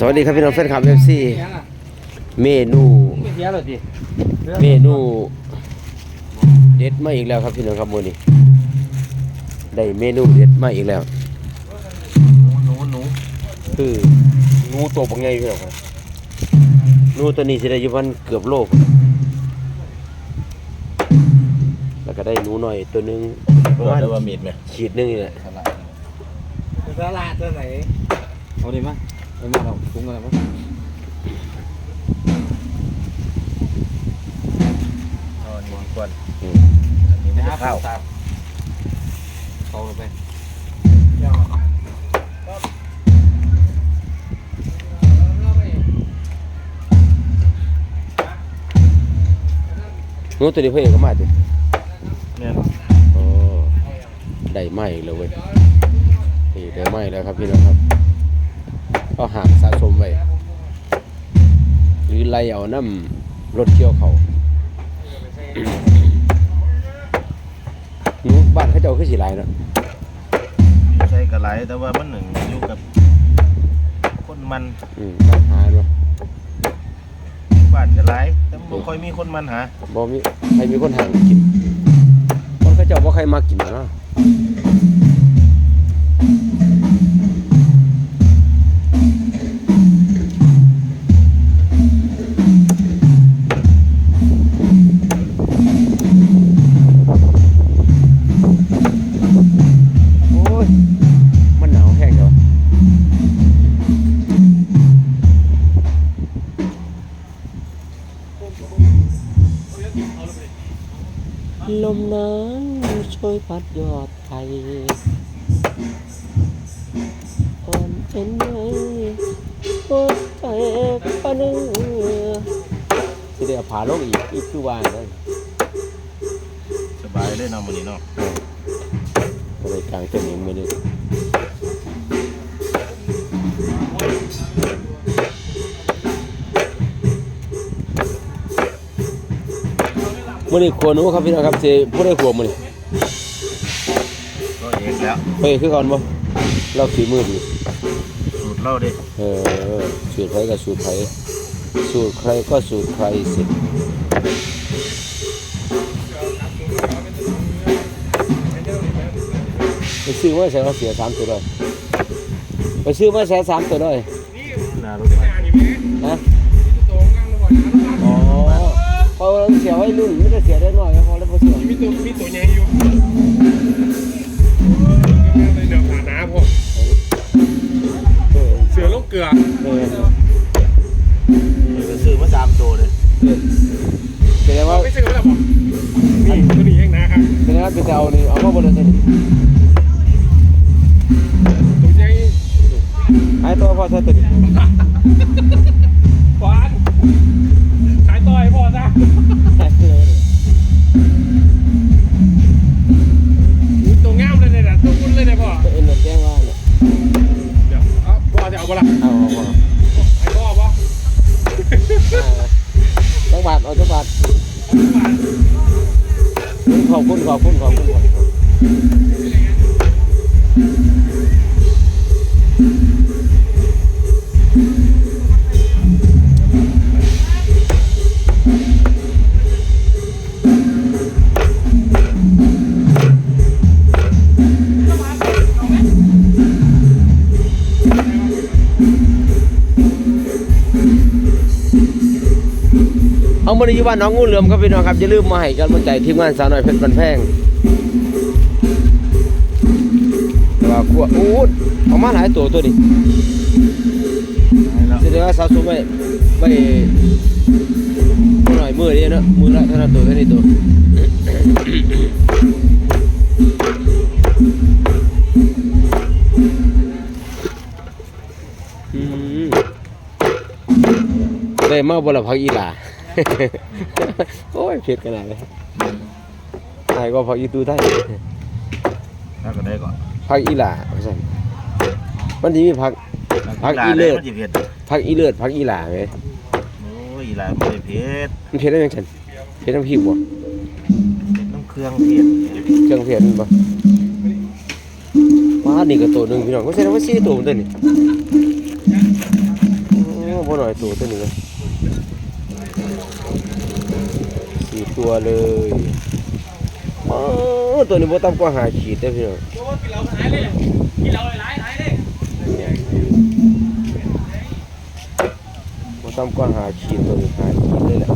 สวัสดีครับพี่น้องแฟนคลับเอฟซีเมนูไม่เสียหรอกดิเมนูเด็ดมาอีกแล้วครับพี่น้องครับมื้อนี้ได้เมนูเด็ดมาอีกแล้วหนูหนูคืองูตัวบางใหญ่พี่น้องครับงูตัวนี้สิได้อยู่วันเกือบโลกแล้วก็ได้หนูหน่อยตัวหนึงประมาณว่ามีดไหมขีดหนึงนี่แหละตลาดตัวไหนเอาดีมั้ย เอามาเราปรุงอะไรมั้งเอาอันนี้ก่อนอืมอันนี้ไม่นะใช่ครัข้าวตามเข้าไปงูตัวนี้เพิ่อนก็มาติเนี่ยอ๋อได้ไหมแล้วเว้ยนี่ได้ไหมแล้วครับพี่น้องครับ ก็หามสะสมไว้ หรือไล่เอาน้ำรถเกี่ยวเขาหนูบ้านเขาเจ้าคือสิหลายเนาะใช่กระไรแต่ว่ามันหนึ่งอยู่กับคนมันอืมบ้านหาเนาะบ้านกระไรแต่ไม่ค่อยมีคนมันหาบ่มีใครมีคนหางกินคนเขาเจ้าบ่ใครมากินเนาะ ช่วยพัดยอดไทยอ่อนเป็นไงโอ้ใจปะเนื้อสิเดี๋ยวผาลงอีกอีกคือว่าได้สบายเลยเนาะมื้อนี้เนาะก็เลยกลางเต็นเองมือนึงมื่อนี้ขวหนูครับพี่น้องครับเจผู้ได้ขวมือนี้ก็เอง แล้วเฮ้ยคือก่อนบ่เราฝีมือดีสูตรเล่าดิเออสูตรใครก็สูตรใครสูตรใครก็สูตรใครสิไปซื้อมาใส่เราเสียสามตัวเลยไปซื้อมาใส่สามตัวเลยน่ารู้ไหมนะอ๋อพอเราเสียไว้รุ่นไม่ได้เสียได้น้อยพอแล้วพอเสียมีตัวมีตัวใหญ่อยู่ เสือลูกเกลือเออนี่ก็ซื้อมาสามตัวเลยแสดงว่าไม่ใช่ก็แล้วบอกนี่ตัวนี้เองนะครับแสดงว่าเป็นแต่เอานี่เอามาบนเลยตัวใหญ่หายตัวพอใช้ตัวนี้ฟาน บาทเอาจังบาทขอบคุณขอบคุณขอบคุณขอบ เอามาในยุบ้าน้องงูเหลือมครับพี่น้องครับอย่าลืมมาให้กำลังใจทีมงานสาวน้อยเพชรบันแพงแต่ว่าขวอู้เอามาหลายตัวตัวนี้แล้วแสดงว่าสะสมไว้ไว้หน่อยมือเดียวเนาะมือละเท่านั้นตัวเท่านี้ตัวได้มาบละพักอีหลา โอ้ยเผ็ดขนาดเลยตายก็พักอีตูไทยถ้าก็ได้ก่อนพักอีหลาว่าซั่นมันจะมีพัก พักอีเลิศ มันสิเผ็ดพักอีเลือดพักอีหลาไหมโอ้ยอีหลายมันเผ็ดมันเผ็ดได้ยังฉันเผ็ดน้ำพริกบ่เผ็ดน้ำเครื่องเผ็ดเครื่องเผ็ดมันบ่ว้านี่ก็ตัวหนึงพี่น้องก็แสดงว่าสี่ตัวมันตัวนี่อยตัวตัวนี้เลย สี่ตัวเลยอ๋อตัวนี้บตั้มก็หาขีดได้พี่น้องโอ้กินเหล้าหายเลยกินาหลายหายเลยบ่ต่ำกว่าหาขีดตัวนี้หาขีดเลยแหละ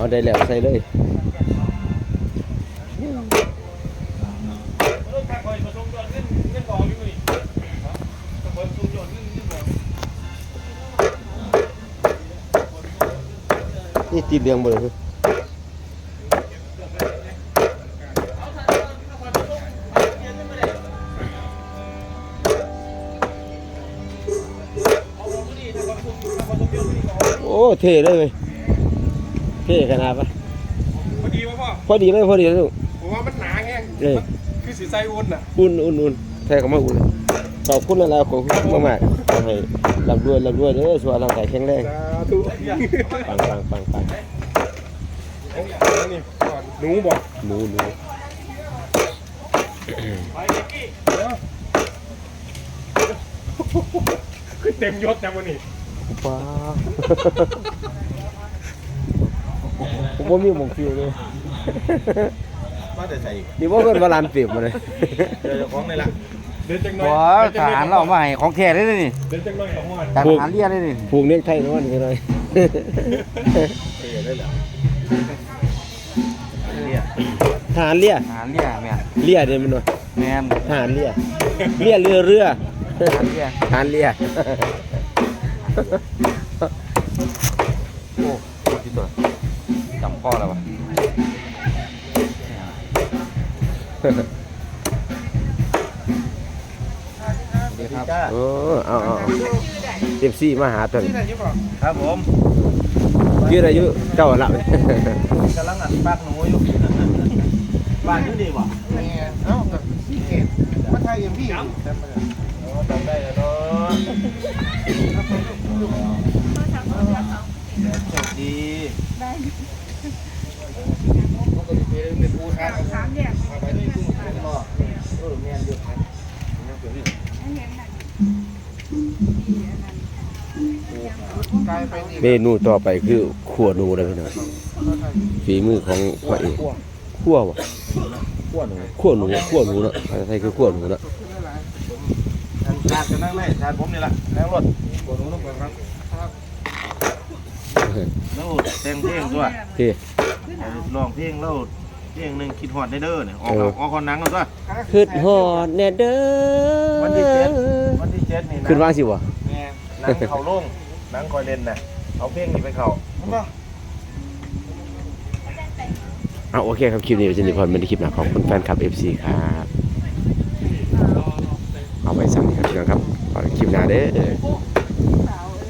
เอาได้แล้วใส่เลยนี่ตีเหลืองหมดเลยโอ้ เท่เลยเว้ย ท่ขนาดปะพอดีป่ะพ่อพอดีเลยพอดีเลยลูกผมว่ามันหนาแห้งเอ้ยคือสีไซอุ่นอะอุ่นอุ่นอุ่นแท้ก็มาอุ่นขอบคุณหลายๆขอบคุณมากๆขอให้ร่ำรวยร่ำรวยเด้อสุขภาพร่างกายแข็งแรงสาธุปังปังปังปังนี่ก่อนหนูบอกหนูหนูคือเต็มยศแต่วันนี้ว้า ผมว่ามีหมองฟิวเลย มาแต่ใส่อีกนี่ว่าเกินวาลานเปรียบมาเลยเดี๋ยวเจะคล้าของเลยล่ะเดินจังหน่บ่อยทหารเราเอามาให้ของแท้เลยนี่เดินจังหน่อยกับพ่อจากทหารเรียเลยนี่ผูกเน็กไทยนะวันนี้เลยเท่เลยเหรอเนี่ยทหารเรือทหารเรียแม่นเรือเนี่ยมันวะแม่นทหารเรือเรือเรือเรือทหารเรียทหารเรือโอ้ที่ตัว จำพ่อแล้ววะเดี๋ยวครับจ้าโอ้เอาเอาเอาเอฟซีมาหาตนที่ไหนยี่บอกครับผมยืดอายุเจ้าละกำลังอัดปากหนูอยู่บ้านอยู่ดีบ่เอ้าพี่เกดมาไทยอย่างพี่โอ้จำได้แล้วเนาะโชคดี สามแยกเออแม่นอยู่ครับกลายไปนี่เมนูต่อไปคือขัวหนูนะพี่น้องฝีมือของพ่อเอกขั่ววะขั้วหนูขั่วหนูขั่วหนูเนาะภาษาไทยคือขั่วหนูเนาะอันชาติจะนั่งได้ชาติผมนี่แหละนั่งรถปวดหัวต้องกันครับแล้วแต่งเพลงด้วยที่ ลองเพลงแล้วเพลงหนึ่งคิดฮอดได้เด้อเนี่ยออกเอาออกคอนหนังแล้วด้วยขึ้นฮอดแน่เด้อวันที่เจ็ดวันที่เจ็ดนี่ขึ้นว่างสิวะหนังเขาลงหนังคอยเล่นน่ะเอาเพลงนี้ไปเขาเอาโอเคครับคลิปนี้เป็นนิพนธ์เป็นคลิปหนาของคุณแฟนคลับ FC ครับเอาไปสั่งครับพี่น้องครับขอคลิปหน้าเด้อ